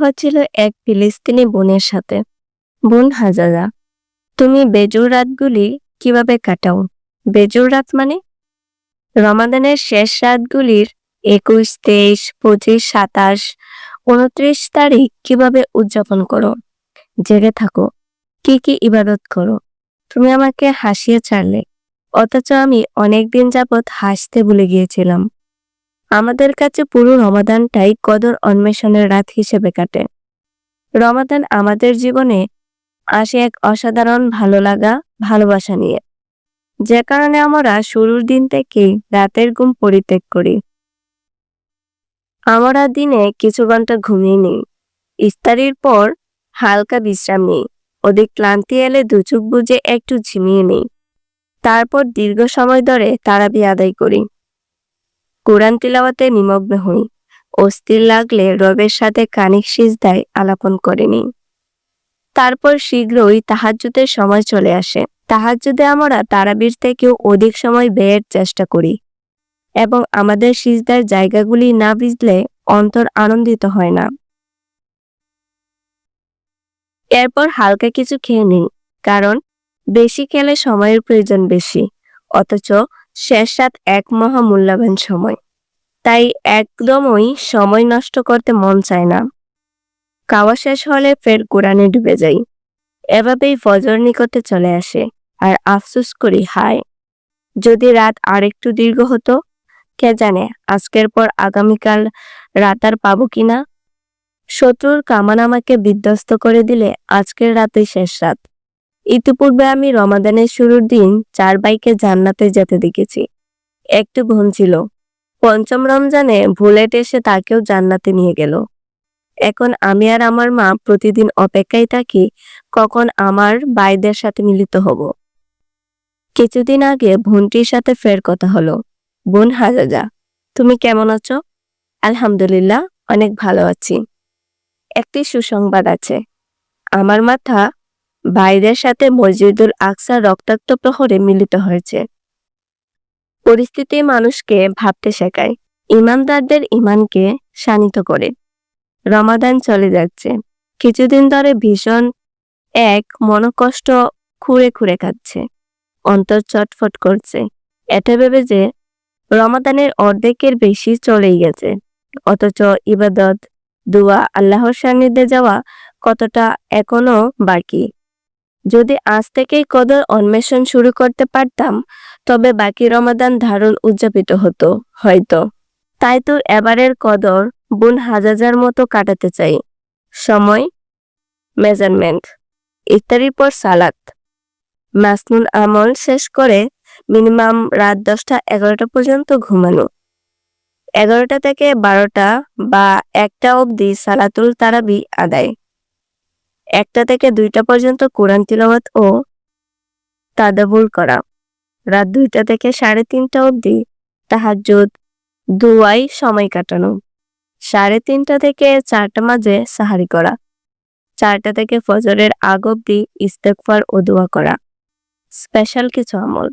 হচ্ছিল এক ফিলিস্তিনি বোনের সাথে। বোন হাজারা, তুমি বেজুর রাতগুলি কীভাবে কাটাও? বেজুর রাত মানে? রমাদানের শেষ রাতগুলির একুশ, তেইশ, পঁচিশ, সাতাশ, উনত্রিশ তারিখ কীভাবে উদযাপন করো? জেগে থাকো, কি কি ইবাদত করো? তুমি আমাকে হাসিয়ে ছাড়লে, অথচ আমি অনেকদিন যাবৎ হাসতে ভুলে গিয়েছিলাম। আমাদের কাছে পুরো রমাদানটাই কদর অন্বেষণের রাত হিসেবে কাটে। রমাদান আমাদের জীবনে আসে এক অসাধারণ ভালো লাগা ভালোবাসা নিয়ে। যে কারণে আমরা শুরুর দিন থেকেই রাতের ঘুম পরিত্যাগ করি। আমরা দিনে কিছু ঘণ্টা ঘুমিয়ে নিই। ইফতারির পর হালকা বিশ্রাম নিই। অধিক ক্লান্তি এলে দুচুক বুঝে একটু ঝিমিয়ে নিই। তারপর দীর্ঘ সময় ধরে তারাবি আদায় করি। কোরআন তিলাওয়াতে নিমগ্ন হই। অস্থির লাগলে রবের সাথে কানিক সিজদায় আলাপন করে নিই তারপর শীঘ্রই তাহাজ্জুদের সময় চলে আসে। তাহাজ্জুদে আমরা তারাবির থেকেও অধিক সময় ব্যয়ের চেষ্টা করি এবং আমাদের সিজদার জায়গাগুলি না বুঝলে অন্তর আনন্দিত হয় না। এরপর হালকা কিছু খেয়ে নিই, কারণ বেশি খেলে সময়ের প্রয়োজন বেশি, অথচ শেষ রাত এক মহা মূল্যবান সময়। তাই একদমই সময় নষ্ট করতে মন চায় না। খাওয়া শেষ হলে ফের কোরআনে ডুবে যাই। এভাবেই ফজর নিকটে চলে আসে, আর আফসোস করি, হায়! যদি রাত আরেকটু দীর্ঘ হতো, কে জানে আজকের পর আগামীকাল রাত আর পাবো কিনা শত্রুর কামান আমাকে বিধ্বস্ত করে দিলে আজকের রাতেই শেষ রাত। ইতিপূর্বে আমি রমাদানের শুরুর দিন চার বাইকে জান্নাতে যেতে দেখেছি। একটু ঘুম ছিল পঞ্চম রমজানে ভুলেট এসে তাকেও জান্নাতে নিয়ে গেল। এখন আমি আর আমার মা প্রতিদিন অপেক্ষায় থাকি কখন আমার ভাইদের সাথে মিলিত হব। কিছুদিন আগে বোনটির সাথে ফের কথা হলো। বোন হাজাজা, তুমি কেমন আছো? আলহামদুলিল্লাহ, অনেক ভালো আছি। একটি সুসংবাদ আছে। আমার মাথা ভাইদের সাথে মসজিদুল আকসা রক্তাক্ত প্রহরে মিলিত হয়েছে। পরিস্থিতি মানুষকে ভাবতে শেখায়। ইমানদারদের ইমানকে শানিত করে। রমাদান চলে যাচ্ছে। কিছুদিন ধরে ভীষণ এক মনকষ্ট খুঁড়ে খুঁড়ে খাচ্ছে। অন্তর চটফট করছে। এটা ভেবে যে রমাদানের অর্ধেকের বেশি চলেই গেছে। অথচ ইবাদত, দুয়া, আল্লাহর সান্নিধ্যে যাওয়া কতটা এখনও বাকি? যদি আজ থেকেই কদর অন্বেষণ শুরু করতে পারতাম তবে বাকি রমাদান ধারণ উদযাপিত হতো, হয়তো। তাই তো এবারের কদর বুন হাজাজার মতো কাটাতে চাই। সময়, মেজারমেন্ট, ইফতারির পর সালাত। মাসনুল আমল শেষ করে মিনিমাম রাত দশটা এগারোটা পর্যন্ত ঘুমানো। এগারোটা থেকে বারোটা বা একটা অবধি সালাতুল তারাবি আদায়। একটা থেকে দুইটা পর্যন্ত কোরআন তিলাওয়াত ও তাদাবুর করা। রাত দুইটা থেকে সাড়ে তিনটা অবধি তাহাজ্জুদ দুয়াই সময় কাটানো। সাড়ে তিনটা থেকে চারটা মাঝে সাহারি করা। চারটা থেকে ফজরের আগ অব্দি ইস্তেকফার ও দোয়া করা। স্পেশাল কিছু আমল।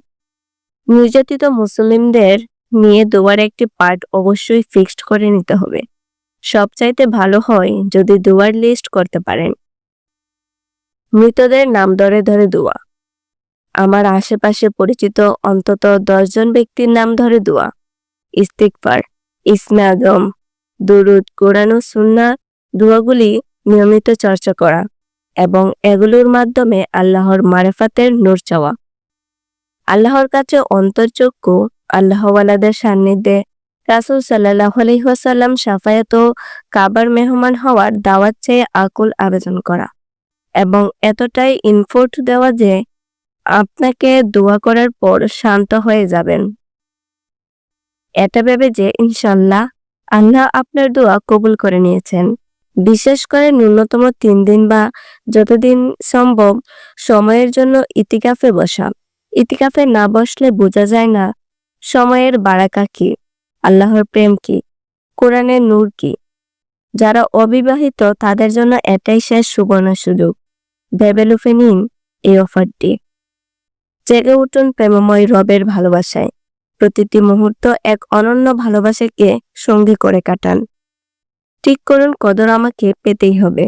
নির্যাতিত মুসলিমদের নিয়ে দোয়ার একটি পার্ট অবশ্যই ফিক্সড করে নিতে হবে। সবচাইতে ভালো হয় যদি দোয়ার লিস্ট করতে পারেন। মৃতদের নাম ধরে ধরে দোয়া। আমার আশেপাশে পরিচিত অন্তত দশজন ব্যক্তির নাম ধরে দোয়া। ইস্তিকফার ইসমে আজম দুরুদ, কোরআন ও সুন্না দোয়াগুলি নিয়মিত চর্চা করা এবং এগুলোর মাধ্যমে আল্লাহর মারেফাতের নূর চাওয়া। আল্লাহর কাছে অন্তর্চক্ষু আল্লাহওয়ালাদের সান্নিধ্যে রাসুল সাল্লাহ আলহিহাসাল্লাম সাফায়াত ও কাবার মেহমান হওয়ার দাওয়াত চেয়ে আকুল আবেদন করা এবং এতটাই ইনফোর্ট দেওয়া যে আপনাকে দোয়া করার পর শান্ত হয়ে যাবেন। এটা ভেবে যে ইনশাল্লাহ আল্লাহ আপনার দোয়া কবুল করে নিয়েছেন। বিশেষ করে ন্যূনতম তিন দিন বা যতদিন সম্ভব সময়ের জন্য ইতিকাফে বসা। ইতিকাফে না বসলে বোঝা যায় না সময়ের বারাকা কি, আল্লাহর প্রেম কি, কোরআনের নূর কি। যারা অবিবাহিত তাদের জন্য এটাই শেষ সুবর্ণ সুযোগ। ভেবেলুফে নিন এই অফারটি। জেগে উঠুন প্রেমময় রবের ভালোবাসায়। প্রতিটি মুহূর্ত এক অনন্য ভালোবাসাকে সঙ্গী করে কাটান। ঠিক করুন, কদর আমাকে পেতেই হবে।